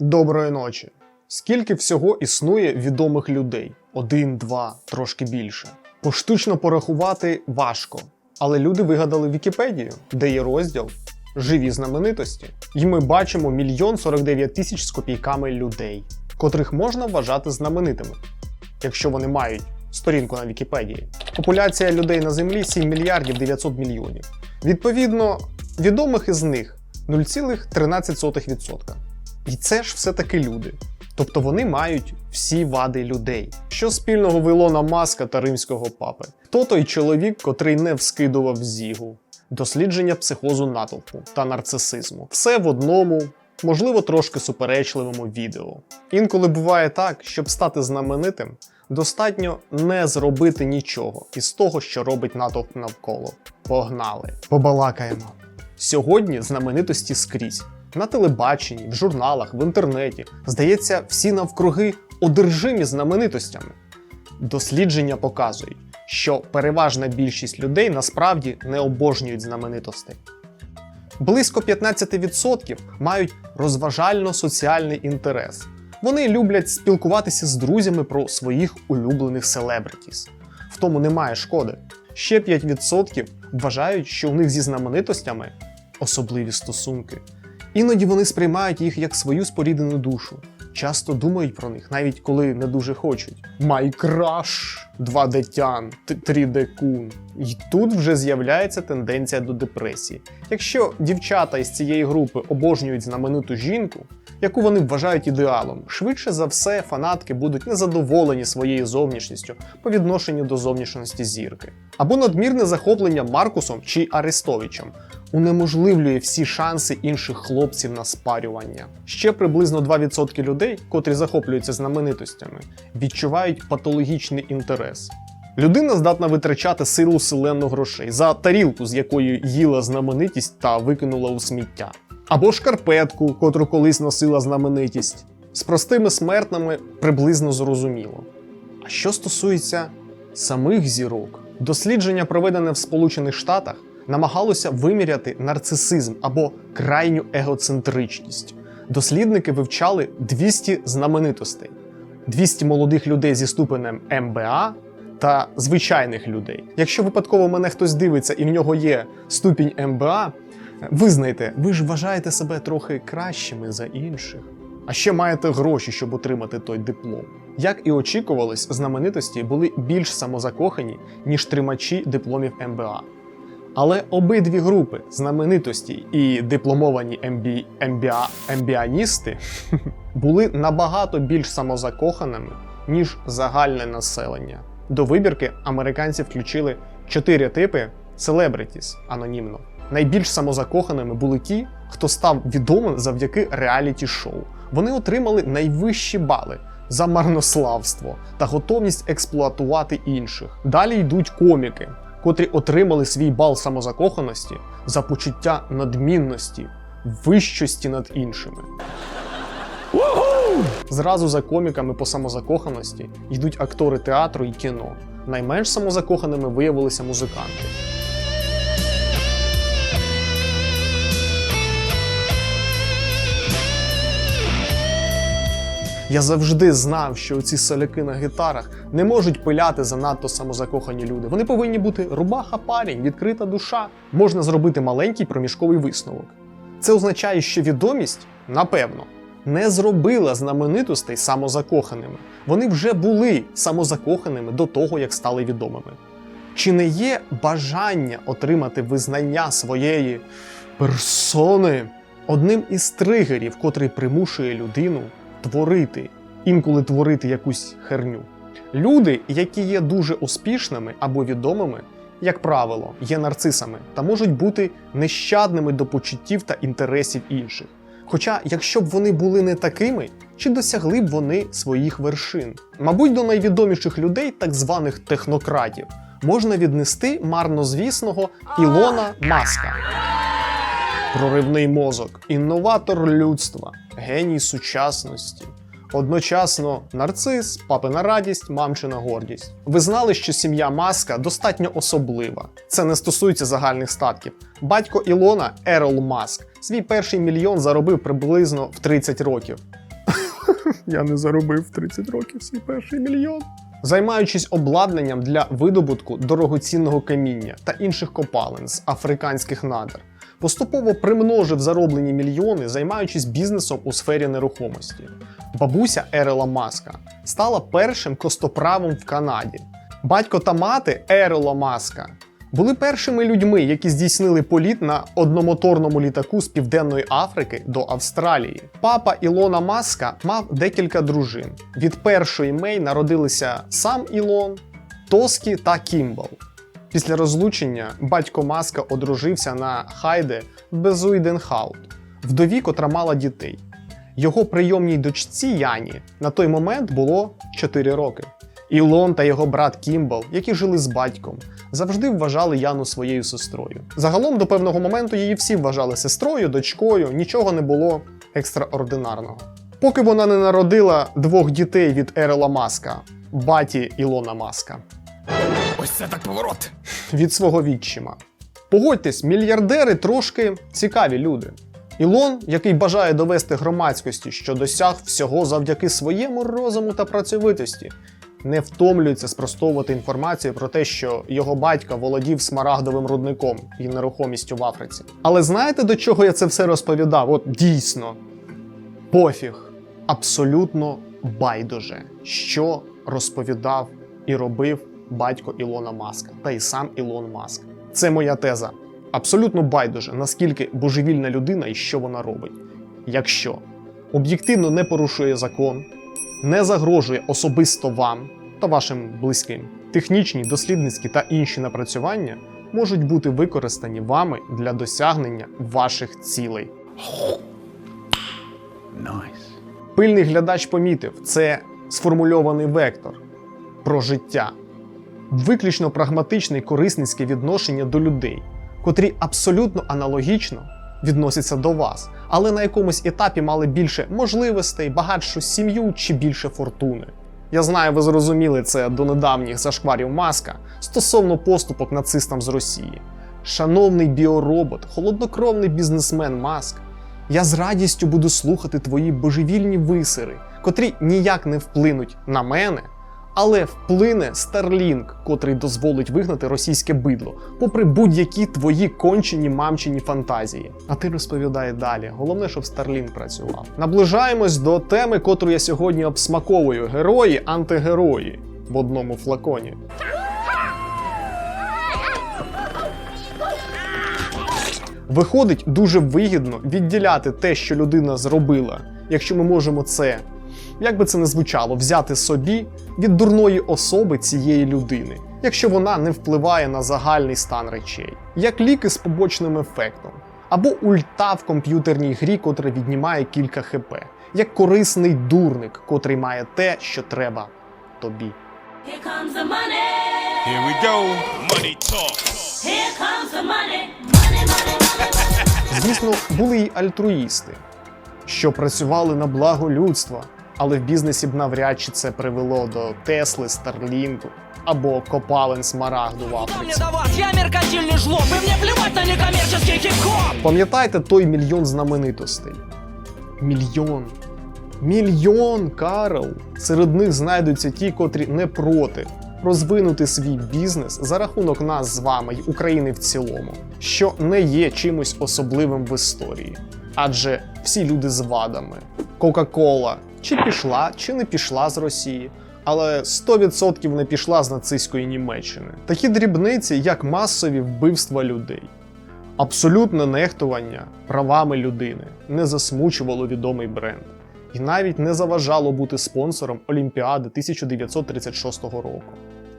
Доброї ночі. Скільки всього існує відомих людей? Один, два, трошки більше. Поштучно порахувати важко. Але люди вигадали Вікіпедію, де є розділ Живі знаменитості. І ми бачимо мільйон 49 тисяч з копійками людей, котрих можна вважати знаменитими, якщо вони мають сторінку на Вікіпедії. Популяція людей на землі 7 мільярдів 900 мільйонів. Відповідно, відомих із них 0,13%. І це ж все-таки люди. Тобто вони мають всі вади людей. Що спільного в Ілона Маска та римського папи? Хто той чоловік, котрий не вскидував зігу? Дослідження психозу натовпу та нарцисизму. Все в одному, можливо, трошки суперечливому відео. Інколи буває так, щоб стати знаменитим, достатньо не зробити нічого із того, що робить натовп навколо. Погнали! Побалакаємо. Сьогодні знаменитості скрізь. На телебаченні, в журналах, в інтернеті. Здається, всі навкруги одержимі знаменитостями. Дослідження показують, що переважна більшість людей насправді не обожнюють знаменитостей. Близько 15% мають розважально-соціальний інтерес. Вони люблять спілкуватися з друзями про своїх улюблених селебритіс. В тому немає шкоди. Ще 5% вважають, що у них зі знаменитостями особливі стосунки. Іноді вони сприймають їх як свою споріднену душу. Часто думають про них, навіть коли не дуже хочуть. Майкраш, 2D тян, 3D кун. І тут вже з'являється тенденція до депресії. Якщо дівчата із цієї групи обожнюють знамениту жінку, яку вони вважають ідеалом, швидше за все фанатки будуть незадоволені своєю зовнішністю по відношенню до зовнішності зірки. Або надмірне захоплення Маркусом чи Арестовичем унеможливлює всі шанси інших хлопців на спарювання. Ще приблизно 2% людей, котрі захоплюються знаменитостями, відчувають патологічний інтерес. Людина здатна витрачати силу селену грошей за тарілку, з якою їла знаменитість та викинула у сміття. Або шкарпетку, котру колись носила знаменитість. З простими смертними приблизно зрозуміло. А що стосується самих зірок, дослідження, проведене в Сполучених Штатах, намагалося виміряти нарцисизм або крайню егоцентричність. Дослідники вивчали 200 знаменитостей, 200 молодих людей зі ступенем МБА та звичайних людей. Якщо випадково мене хтось дивиться і в нього є ступінь МБА, визнайте, ви ж вважаєте себе трохи кращими за інших. А ще маєте гроші, щоб отримати той диплом. Як і очікувалось, знаменитості були більш самозакохані, ніж тримачі дипломів МБА. Але обидві групи знаменитості і дипломовані MBAністи були набагато більш самозакоханими, ніж загальне населення. До вибірки американці включили чотири типи селебритіс анонімно. Найбільш самозакоханими були ті, хто став відомим завдяки реаліті-шоу. Вони отримали найвищі бали за марнославство та готовність експлуатувати інших. Далі йдуть коміки, котрі отримали свій бал самозакоханості за почуття надмінності, вищості над іншими. Зразу за коміками по самозакоханості йдуть актори театру і кіно. Найменш самозакоханими виявилися музиканти. Я завжди знав, що ці соляки на гітарах не можуть пиляти занадто самозакохані люди. Вони повинні бути рубаха парень, відкрита душа. Можна зробити маленький проміжковий висновок. Це означає, що відомість, напевно, не зробила знаменитостей самозакоханими. Вони вже були самозакоханими до того, як стали відомими. Чи не є бажання отримати визнання своєї персони одним із тригерів, котрий примушує людину творити, інколи творити якусь херню? Люди, які є дуже успішними або відомими, як правило, є нарцисами та можуть бути нещадними до почуттів та інтересів інших. Хоча, якщо б вони були не такими, чи досягли б вони своїх вершин? Мабуть, до найвідоміших людей, так званих технократів, можна віднести марнозвісного Ілона Маска. Проривний мозок, інноватор людства, геній сучасності. Одночасно нарцис, папина радість, мамчина гордість. Ви знали, що сім'я Маска достатньо особлива. Це не стосується загальних статків. Батько Ілона Ерол Маск свій перший мільйон заробив приблизно в 30 років. Я не заробив в 30 років свій перший мільйон. Займаючись обладнанням для видобутку дорогоцінного каміння та інших копалин з африканських надр, поступово примножив зароблені мільйони, займаючись бізнесом у сфері нерухомості. Бабуся Ерела Маска стала першим костоправом в Канаді. Батько та мати Ерела Маска були першими людьми, які здійснили політ на одномоторному літаку з Південної Африки до Австралії. Папа Ілона Маска мав декілька дружин. Від першої Мей народилися сам Ілон, Тоскі та Кімбл. Після розлучення батько Маска одружився на Хайде Безуйденхаут, вдові, котра мала дітей. Його прийомній дочці Яні на той момент було 4 роки. Ілон та його брат Кімбл, які жили з батьком, завжди вважали Яну своєю сестрою. Загалом до певного моменту її всі вважали сестрою, дочкою, нічого не було екстраординарного. Поки вона не народила двох дітей від Ерела Маска, баті Ілона Маска, Ось це так поворот. від свого відчима. Погодьтесь, мільярдери трошки цікаві люди. Ілон, який бажає довести громадськості, що досяг всього завдяки своєму розуму та працьовитості, не втомлюється спростовувати інформацію про те, що його батько володів смарагдовим рудником і нерухомістю в Африці. Але знаєте, до чого я це все розповідав? От дійсно, пофіг, абсолютно байдуже, що розповідав і робив батько Ілона Маска та й сам Ілон Маск. Це моя теза. Абсолютно байдуже, наскільки божевільна людина і що вона робить. Якщо об'єктивно не порушує закон, не загрожує особисто вам та вашим близьким, технічні, дослідницькі та інші напрацювання можуть бути використані вами для досягнення ваших цілей. Найс. Пильний глядач помітив, це сформульований вектор про життя, виключно прагматичне і корисницьке відношення до людей, котрі абсолютно аналогічно відносяться до вас, але на якомусь етапі мали більше можливостей, багатшу сім'ю чи більше фортуни. Я знаю, ви зрозуміли це до недавніх зашкварів маска стосовно поступок нацистам з Росії. Шановний біоробот, холоднокровний бізнесмен Маск, я з радістю буду слухати твої божевільні висири, котрі ніяк не вплинуть на мене, але вплине Starlink, котрий дозволить вигнати російське бидло, попри будь-які твої кончені мамчині фантазії. А ти розповідай далі. Головне, щоб Starlink працював. Наближаємось до теми, котру я сьогодні обсмаковую: герої, антигерої в одному флаконі. Виходить дуже вигідно відділяти те, що людина зробила, якщо ми можемо це, як би це не звучало, взяти собі від дурної особи цієї людини, якщо вона не впливає на загальний стан речей, як ліки з побочним ефектом, або ульта в комп'ютерній грі, котра віднімає кілька хп, як корисний дурник, котрий має те, що треба тобі. Here comes the money. Here we go. Money talk. Here comes the money. Money, money, money, money. Звісно, були й альтруїсти, що працювали на благо людства, але в бізнесі б навряд чи це привело до Тесли, Старлінку або копалин смарагду в Африці. я меркантильный жлоб, и мне плевать на хип-хоп! Пам'ятаєте той мільйон знаменитостей? Мільйон. Мільйон, Карл! Серед них знайдуться ті, котрі не проти розвинути свій бізнес за рахунок нас з вами й України в цілому, що не є чимось особливим в історії. Адже всі люди з вадами. Кока-Кола чи пішла, чи не пішла з Росії, але 100% не пішла з нацистської Німеччини. Такі дрібниці, як масові вбивства людей. Абсолютне нехтування правами людини не засмучувало відомий бренд і навіть не заважало бути спонсором Олімпіади 1936 року.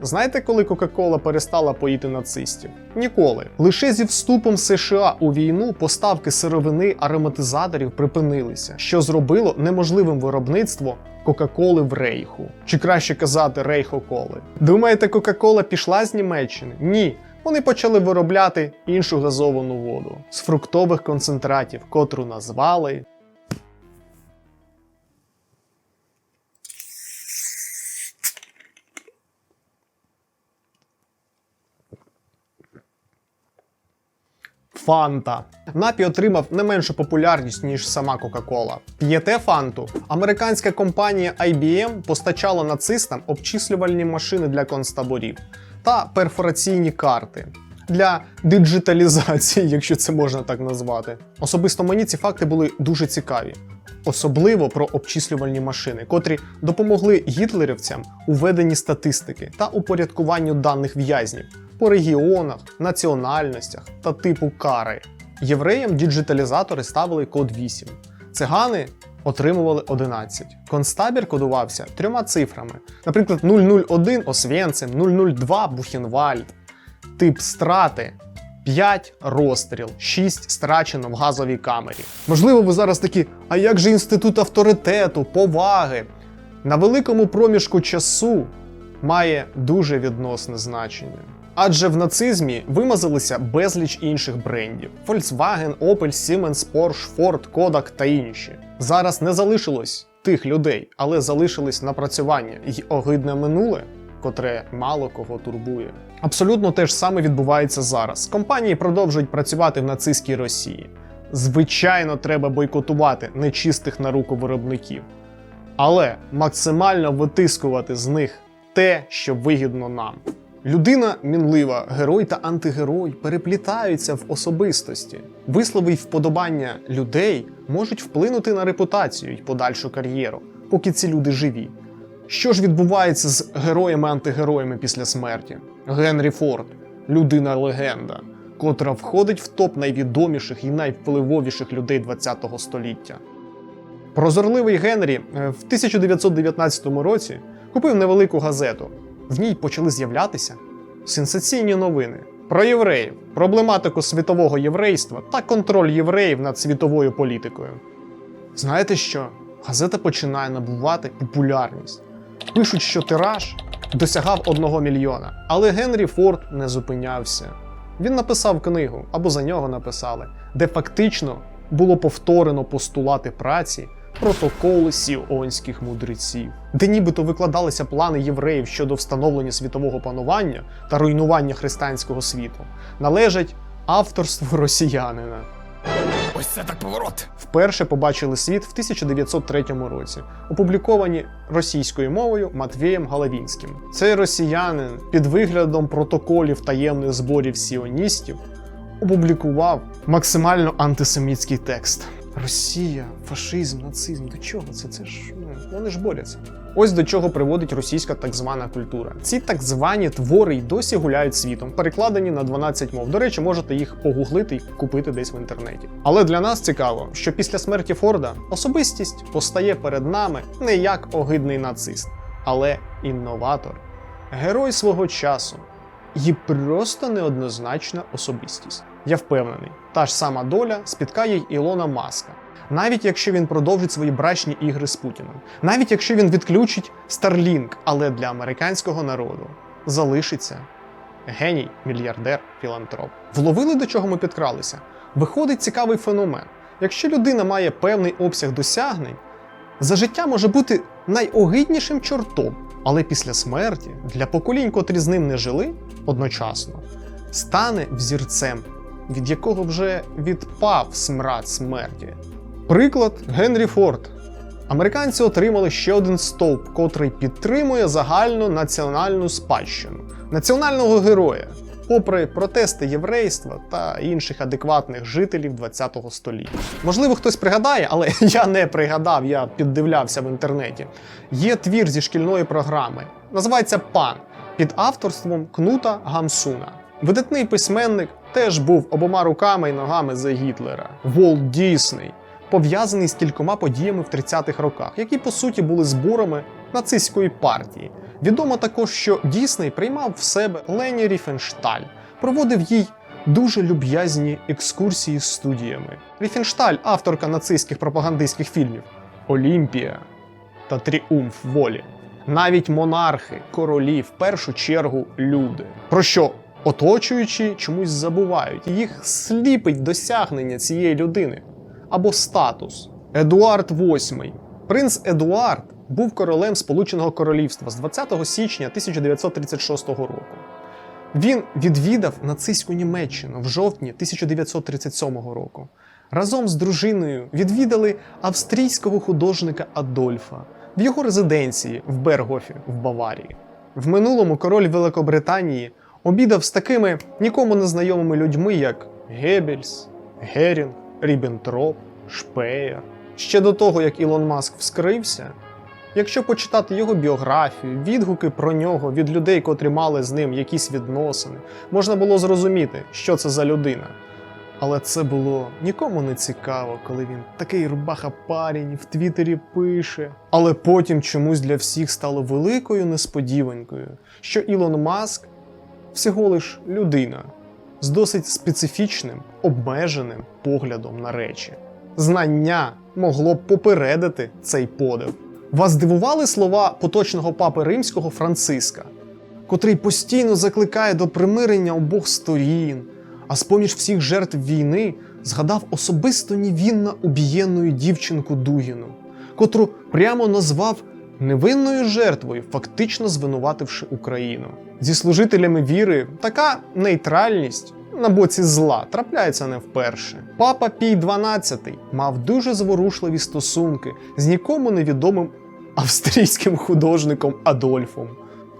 Знаєте, коли Кока-Кола перестала поїти нацистів? Ніколи. Лише зі вступом США у війну поставки сировини ароматизаторів припинилися, що зробило неможливим виробництво Кока-Коли в Рейху. Чи краще казати Рейхо-Коли. Думаєте, Кока-Кола пішла з Німеччини? Ні. Вони почали виробляти іншу газовану воду з фруктових концентратів, котру назвали Фанта. Напій отримав не меншу популярність, ніж сама Кока-Кола. П'єте фанту. Американська компанія IBM постачала нацистам обчислювальні машини для концтаборів та перфораційні карти. Для диджиталізації, якщо це можна так назвати. Особисто мені ці факти були дуже цікаві, особливо про обчислювальні машини, котрі допомогли гітлерівцям у веденні статистики та упорядкуванню даних в'язнів по регіонах, національностях та типу кари. Євреям діджиталізатори ставили код 8, цигани отримували 11. Концтабір кодувався трьома цифрами, наприклад, 001 Освєнцим, 002 Бухенвальд. Тип страти 5 розстріл, 6 страчено в газовій камері. Можливо, ви зараз такі, а як же інститут авторитету, поваги? На великому проміжку часу має дуже відносне значення. Адже в нацизмі вимазалися безліч інших брендів: Volkswagen, Opel, Siemens, Porsche, Ford, Kodak та інші. Зараз не залишилось тих людей, але залишились напрацювання й огидне минуле, котре мало кого турбує. Абсолютно те ж саме відбувається зараз. Компанії продовжують працювати в нацистській Росії. Звичайно, треба бойкотувати нечистих на руку виробників, але максимально витискувати з них те, що вигідно нам. Людина мінлива, герой та антигерой переплітаються в особистості. Вислови й вподобання людей можуть вплинути на репутацію й подальшу кар'єру, поки ці люди живі. Що ж відбувається з героями-антигероями після смерті? Генрі Форд людина легенда, котра входить в топ найвідоміших і найвпливовіших людей ХХ століття. Прозорливий Генрі е, в 1919 році купив невелику газету. В ній почали з'являтися сенсаційні новини про євреїв, проблематику світового єврейства та контроль євреїв над світовою політикою. Знаєте що? Газета починає набувати популярність. Пишуть, що тираж досягав 1 мільйона. Але Генрі Форд не зупинявся. Він написав книгу, або за нього написали, де фактично було повторено постулати праці протоколи сіонських мудреців, де нібито викладалися плани євреїв щодо встановлення світового панування та руйнування християнського світу, належать авторству росіянина. Ось це так поворот. Вперше побачили світ в 1903 році, опубліковані російською мовою Матвієм Галавінським. Цей росіянин під виглядом протоколів таємних зборів сіоністів опублікував максимально антисемітський текст. Росія, фашизм, нацизм. До чого це? Це ж ну, вони ж борються. Ось до чого приводить російська так звана культура. Ці так звані твори й досі гуляють світом, перекладені на 12 мов. До речі, можете їх погуглити і купити десь в інтернеті. Але для нас цікаво, що після смерті Форда особистість постає перед нами не як огидний нацист, але інноватор, герой свого часу і просто неоднозначна особистість. Я впевнений, та ж сама доля спіткає й Ілона Маска. Навіть якщо він продовжить свої брачні ігри з Путіним, навіть якщо він відключить Starlink, але для американського народу залишиться геній, мільярдер, філантроп. Вловили до чого ми підкралися? Виходить цікавий феномен. Якщо людина має певний обсяг досягнень, за життя може бути найогиднішим чортом, але після смерті для поколінь, котрі з ним не жили одночасно, стане взірцем, від якого вже відпав смрад смерті. Приклад Генрі Форд. Американці отримали ще один стовп, котрий підтримує загальну національну спадщину, національного героя, попри протести єврейства та інших адекватних жителів ХХ століття. Можливо, хтось пригадає, але я не пригадав, я піддивлявся в інтернеті. Є твір зі шкільної програми, називається Пан під авторством Кнута Гамсуна. Видатний письменник теж був обома руками і ногами за Гітлера. Волт Дісней, пов'язаний з кількома подіями в 30-х роках, які по суті були зборами нацистської партії. Відомо також, що Дісней приймав в себе Лені Ріфеншталь, проводив їй дуже люб'язні екскурсії з студіями. Ріфеншталь, авторка нацистських пропагандистських фільмів Олімпія та Тріумф волі. Навіть монархи, королі, в першу чергу люди. Про що оточуючі чомусь забувають, їх сліпить досягнення цієї людини або статус. Едуард VIII. Принц Едуард був королем Сполученого Королівства з 20 січня 1936 року. Він відвідав нацистську Німеччину в жовтні 1937 року. Разом з дружиною відвідали австрійського художника Адольфа в його резиденції в Бергофі в Баварії. В минулому король Великобританії обідав з такими нікому не знайомими людьми, як Геббельс, Герінг, Ріббентроп, Шпеєр. Ще до того, як Ілон Маск вскрився, Якщо почитати його біографію, відгуки про нього від людей, котрі мали з ним якісь відносини, можна було зрозуміти, що це за людина. Але це було нікому не цікаво, коли він такий рубаха парень в Твіттері пише. Але потім чомусь для всіх стало великою несподіванкою, що Ілон Маск всього лиш людина з досить специфічним, обмеженим поглядом на речі. Знання могло б попередити цей подив. Вас здивували слова поточного папи римського Франциска, котрий постійно закликає до примирення обох сторін, а з-поміж всіх жертв війни згадав особисто невінно убієнну дівчинку Дугіну, котру прямо назвав невинною жертвою, фактично звинувативши Україну. Зі служителями віри така нейтральність на боці зла трапляється не вперше. Папа Пій XII мав дуже зворушливі стосунки з нікому невідомим австрійським художником Адольфом.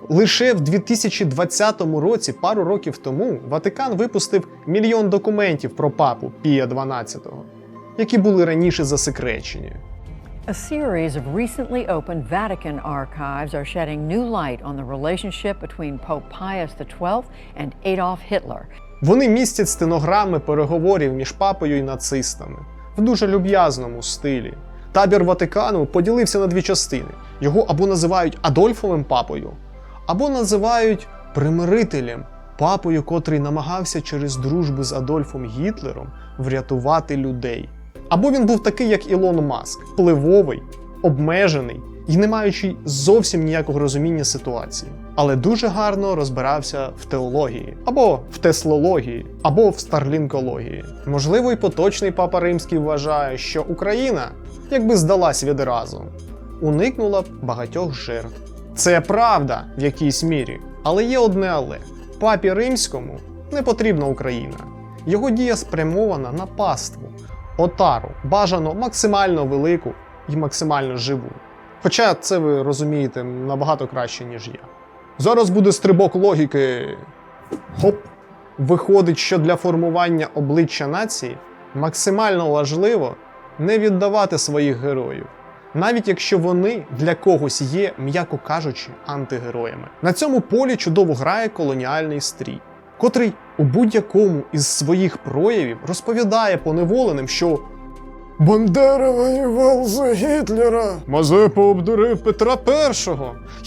Лише в 2020 році, пару років тому, Ватикан випустив мільйон документів про папу Пія XII, які були раніше засекречені. A series of recently opened Vatican archives are shedding new light on the relationship between Pope Pius XII and Adolf Hitler. Вони містять стенограми переговорів між папою і нацистами в дуже люб'язному стилі. Табір Ватикану поділився на дві частини: його або називають Адольфовим папою, або називають примирителем, папою, котрий намагався через дружбу з Адольфом Гітлером врятувати людей. Або він був такий, як Ілон Маск, впливовий, обмежений і не маючий зовсім ніякого розуміння ситуації, але дуже гарно розбирався в теології, або в теслології, або в старлінкології. Можливо, і поточний папа римський вважає, що Україна, якби здалась відразу, уникнула б багатьох жертв. Це правда в якійсь мірі, але є одне але: папі римському не потрібна Україна. Його дія спрямована на паству, отару, бажано максимально велику і максимально живу. Хоча це ви розумієте набагато краще, ніж я. Зараз буде стрибок логіки. Хоп! Виходить, що для формування обличчя нації максимально важливо не віддавати своїх героїв, навіть якщо вони для когось є, м'яко кажучи, антигероями. На цьому полі чудово грає колоніальний стрій, котрий у будь-якому із своїх проявів розповідає поневоленим, що Бандера воював за Гітлера. Мазепа обдурив Петра І.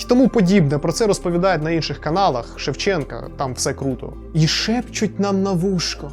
І тому подібне. Про це розповідають на інших каналах Шевченка, там все круто. І шепчуть нам на вушко.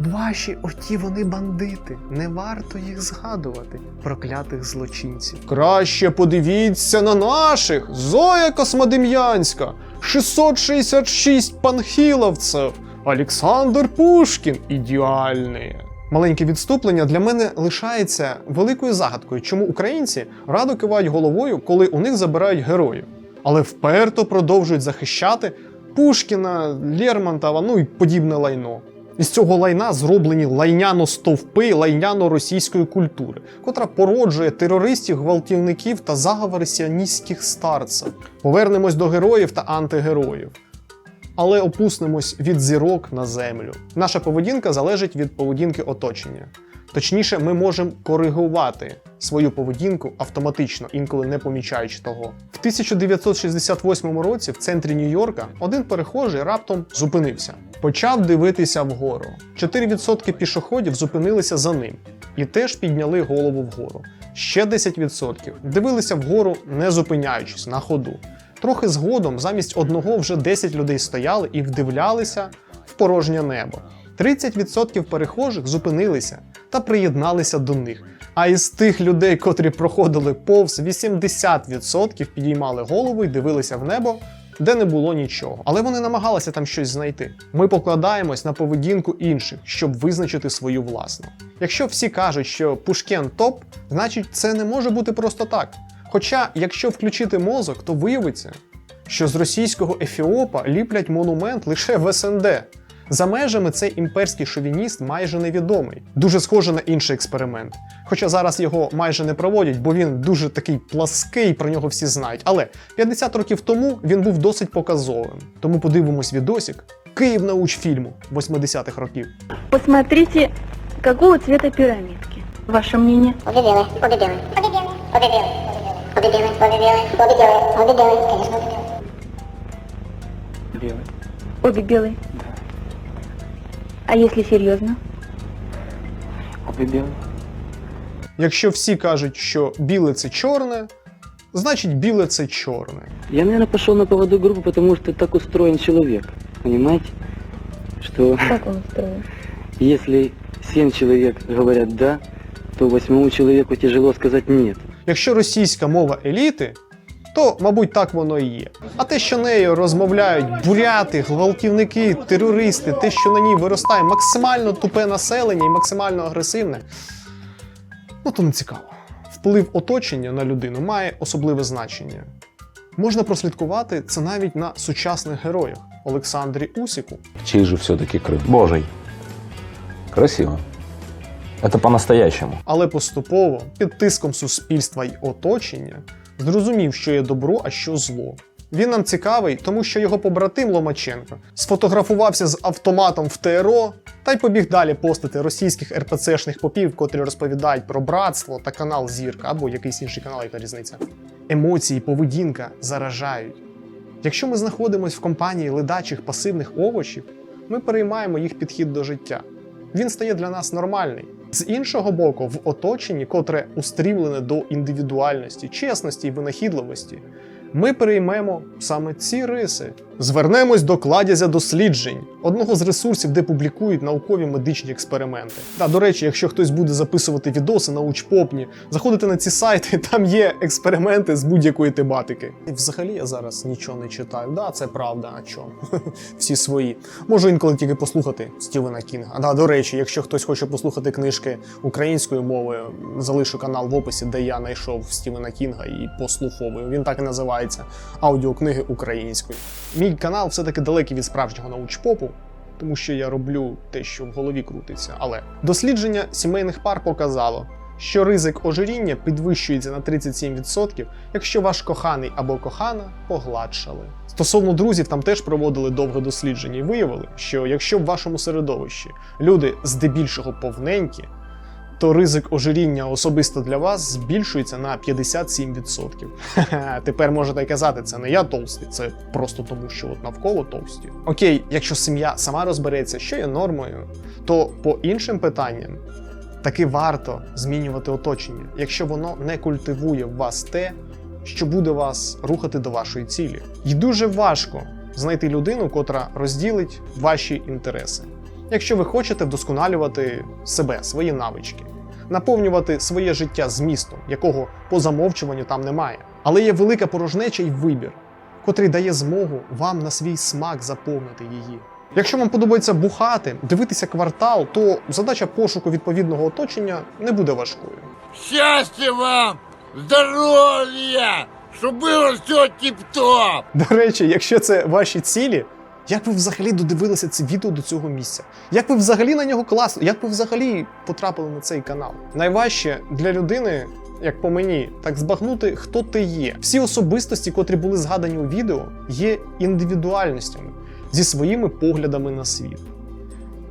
Ваші оті вони бандити, не варто їх згадувати, проклятих злочинців. Краще подивіться на наших Зоя Космодем'янська, 666 панхіловців, Олександр Пушкін ідеальний. Маленьке відступлення для мене лишається великою загадкою, чому українці радо кивають головою, коли у них забирають героїв, але вперто продовжують захищати Пушкіна, Лермонтова, ну і подібне лайно. Із цього лайна зроблені лайняно-стовпи лайняно-російської культури, котра породжує терористів, гвалтівників та заговори сіаністських старців. Повернемось до героїв та антигероїв. Але опустимось від зірок на землю. Наша поведінка залежить від поведінки оточення. Точніше, ми можемо коригувати свою поведінку автоматично, інколи не помічаючи того. В 1968 році в центрі Нью-Йорка один перехожий раптом зупинився, почав дивитися вгору. 4% пішоходів зупинилися за ним і теж підняли голову вгору. Ще 10% дивилися вгору, не зупиняючись на ходу. Трохи згодом замість одного вже 10 людей стояли і вдивлялися в порожнє небо. 30% перехожих зупинилися та приєдналися до них. А із тих людей, котрі проходили повз, 80% підіймали голову і дивилися в небо, де не було нічого. Але вони намагалися там щось знайти. Ми покладаємось на поведінку інших, щоб визначити свою власну. Якщо всі кажуть, що Пушкен топ, значить це не може бути просто так. Хоча, якщо включити мозок, то виявиться, що з російського ефіопа ліплять монумент лише в СНД. За межами цей імперський шовініст майже невідомий, дуже схоже на інший експеримент. Хоча зараз його майже не проводять, бо він дуже такий плаский, про нього всі знають. Але 50 років тому він був досить показовим. Тому подивимось відосик Київ научфільму 80-х років. Посмотрите, какого цвета пирамидки. Ваше мнение? Обе белые, обе белые, обе белые, обе белые, обе белые, обе белые, обе белые, обе белые, конечно, обе белые. Белый. Обе белые. А если серьезно? Обе белые. Якщо всі кажуть, що біле це чорне, значить біле це чорне. Я, наверное, пошел на поводу группы, потому что так устроен человек. Понимаете? Что Как он устроен? если семь человек говорят «да», то восьмому человеку тяжело сказать «нет». Якщо російська мова еліти, то, мабуть, так воно і є. А те, що нею розмовляють буряти, гвалтівники, терористи, те, що на ній виростає максимально тупе населення і максимально агресивне, ну то не цікаво. Вплив оточення на людину має особливе значення. Можна прослідкувати це навіть на сучасних героях Олександрі Усіку. Чей же все-таки Крым? Божий. Красиво. Это по-настоящему. але поступово під тиском суспільства й оточення зрозумів, що є добро, а що зло. Він нам цікавий, тому що його побратим Ломаченко сфотографувався з автоматом в ТРО та й побіг далі постити російських РПЦшних попів, котрі розповідають про братство та канал Зірка або якийсь інший канал, яка різниця. Емоції, поведінка заражають. Якщо ми знаходимося в компанії ледачих пасивних овочів, ми переймаємо їх підхід до життя. Він стає для нас нормальний. З іншого боку, в оточенні, котре устрімлене до індивідуальності, чесності і винахідливості, ми переймемо саме ці риси. Звернемось до кладязя досліджень, одного з ресурсів, де публікують наукові медичні експерименти. Та до речі, якщо хтось буде записувати відоси на учпопні, заходите на ці сайти, там є експерименти з будь-якої тематики. І взагалі я зараз нічого не читаю. Да, це правда, а чому? Всі свої. Можу інколи тільки послухати Стівена Кінга. А да, до речі, якщо хтось хоче послухати книжки українською мовою, залишу канал в описі, де я знайшов Стівена Кінга і послуховую. Він так і називається аудіокниги українською. Мій канал все-таки далекий від справжнього научпопу, тому що я роблю те, що в голові крутиться. Але дослідження сімейних пар показало, що ризик ожиріння підвищується на 37%, якщо ваш коханий або кохана погладшали. Стосовно друзів, там теж проводили довге дослідження і виявили, що якщо в вашому середовищі люди здебільшого повненькі, то ризик ожиріння особисто для вас збільшується на 57%. Тепер можете казати, це не я толстий, це просто тому, що от навколо товсті. Окей, якщо сім'я сама розбереться, що є нормою, то по іншим питанням таки варто змінювати оточення, якщо воно не культивує в вас те, що буде вас рухати до вашої цілі. І дуже важко знайти людину, котра розділить ваші інтереси. Якщо ви хочете вдосконалювати себе, свої навички, наповнювати своє життя змістом, якого по замовчуванню там немає. Але є велика порожнеча й вибір, котрий дає змогу вам на свій смак заповнити її. Якщо вам подобається бухати, дивитися квартал, то задача пошуку відповідного оточення не буде важкою. Счастья вам! Здоровья! Чтобы было все тип-топ! До речі, якщо це ваші цілі, як ви взагалі додивилися це відео до цього місця? Як ви взагалі на нього класно? Як ви взагалі потрапили на цей канал? Найважче для людини, як по мені, так збагнути, хто ти є. Всі особистості, котрі були згадані у відео, є індивідуальностями зі своїми поглядами на світ.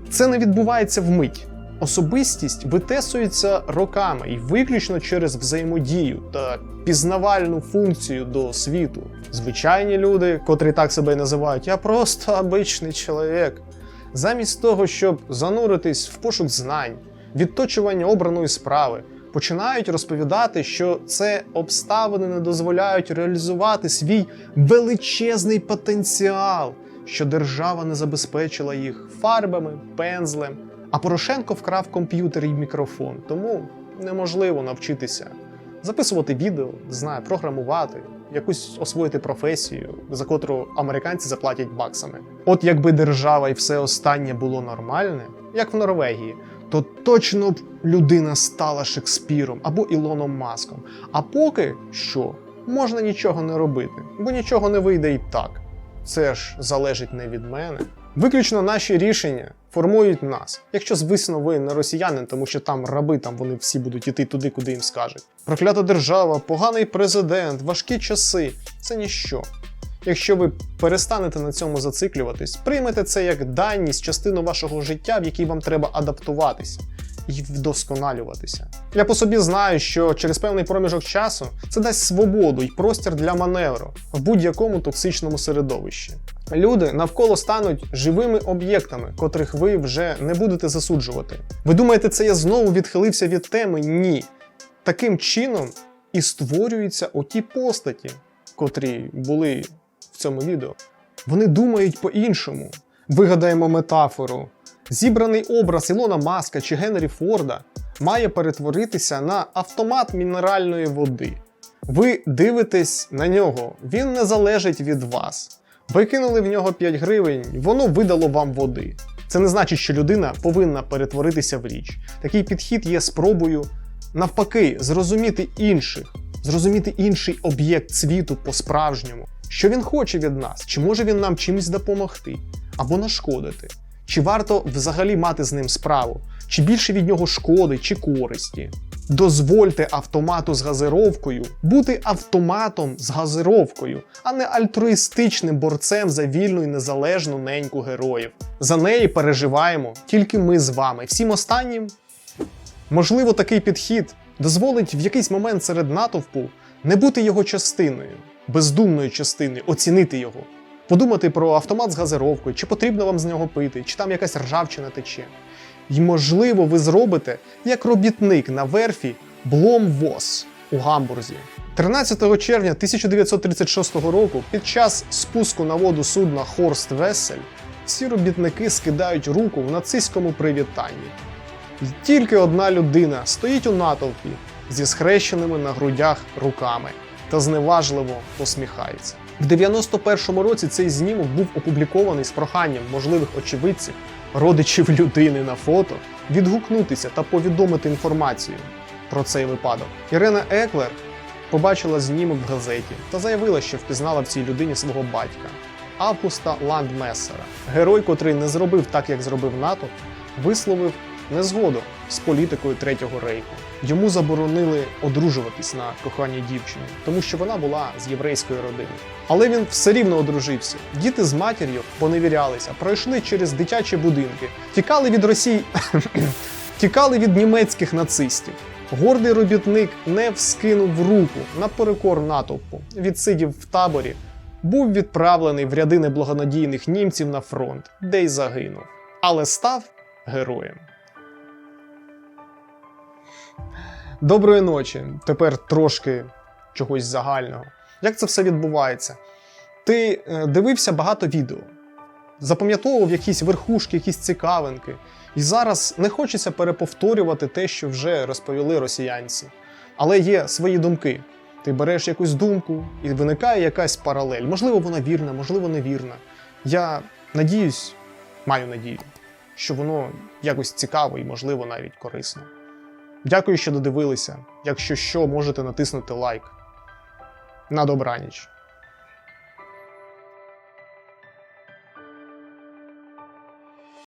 Це не відбувається вмить. Особистість витесується роками і виключно через взаємодію та пізнавальну функцію до світу. Звичайні люди, котрі так себе і називають, я просто обичний чоловік. Замість того, щоб зануритись в пошук знань, відточування обраної справи, починають розповідати, що це обставини не дозволяють реалізувати свій величезний потенціал, що держава не забезпечила їх фарбами, пензлем. А Порошенко вкрав комп'ютер і мікрофон, тому неможливо навчитися записувати відео, знаю, програмувати, якусь освоїти професію, за котру американці заплатять баксами. От якби держава і все останнє було нормальне, як в Норвегії, то точно б людина стала Шекспіром або Ілоном Маском. А поки що можна нічого не робити, бо нічого не вийде і так. Це ж залежить не від мене. Виключно наші рішення формують нас. Якщо, звісно, ви не росіянин, тому що там раби, там вони всі будуть іти туди, куди їм скажуть. Проклята держава, поганий президент, важкі часи це ніщо. Якщо ви перестанете на цьому зациклюватись, приймете це як даність, частину вашого життя, в якій вам треба адаптуватися і вдосконалюватися. Я по собі знаю, що через певний проміжок часу це дасть свободу і простір для маневру в будь-якому токсичному середовищі. Люди навколо стануть живими об'єктами, котрих ви вже не будете засуджувати. Ви думаєте, це я знову відхилився від теми? Ні. Таким чином і створюються оті постаті, котрі були в цьому відео. Вони думають по-іншому. Вигадаємо метафору. Зібраний образ Ілона Маска чи Генрі Форда має перетворитися на автомат мінеральної води. Ви дивитесь на нього, він не залежить від вас. Ви кинули в нього 5 гривень, воно видало вам води. Це не значить, що людина повинна перетворитися в річ. Такий підхід є спробою навпаки зрозуміти інших, зрозуміти інший об'єкт світу по-справжньому. Що він хоче від нас, чи може він нам чимось допомогти або нашкодити? Чи варто взагалі мати з ним справу? Чи більше від нього шкоди чи користі? Дозвольте автомату з газировкою бути автоматом з газировкою, а не альтруїстичним борцем за вільну і незалежну неньку героїв. За неї переживаємо тільки ми з вами. Всім останнім Можливо, такий підхід дозволить в якийсь момент серед натовпу не бути його частиною, бездумною частиною, оцінити його, подумати про автомат з газировкою, чи потрібно вам з нього пити, чи там якась ржавчина тече. І, можливо, ви зробите як робітник на верфі Бломвос у Гамбурзі. 13 червня 1936 року під час спуску на воду судна Хорст Весель всі робітники скидають руку в нацистському привітанні. І тільки одна людина стоїть у натовпі зі схрещеними на грудях руками та зневажливо посміхається. В 91-му році цей знімок був опублікований з проханням можливих очевидців, родичів людини на фото, відгукнутися та повідомити інформацію про цей випадок. Ірена Еклер побачила знімок в газеті та заявила, що впізнала в цій людині свого батька Августа Ландмесера. Герой, котрий не зробив так, як зробив НАТО, висловив незгоду з політикою Третього рейху. Йому заборонили одружуватись на коханій дівчині, тому що вона була з єврейської родини. Але він все рівно одружився. Діти з матір'ю поневірялися, пройшли через дитячі будинки, тікали від Росії, тікали від німецьких нацистів. Гордий робітник не вскинув руку наперекор натовпу, відсидів в таборі, був відправлений в ряди неблагонадійних німців на фронт, де й загинув, але став героєм. Доброї ночі. Тепер трошки чогось загального. Як це все відбувається? Ти е, дивився багато відео, запам'ятовував якісь верхушки, якісь цікавинки. І зараз не хочеться переповторювати те, що вже розповіли росіянці. Але є свої думки. Ти береш якусь думку і виникає якась паралель. Можливо, вона вірна, можливо, невірна. Я надіюсь, маю надію, що воно якось цікаво і, можливо, навіть корисно. Дякую, що додивилися. Якщо що, можете натиснути лайк. На добраніч.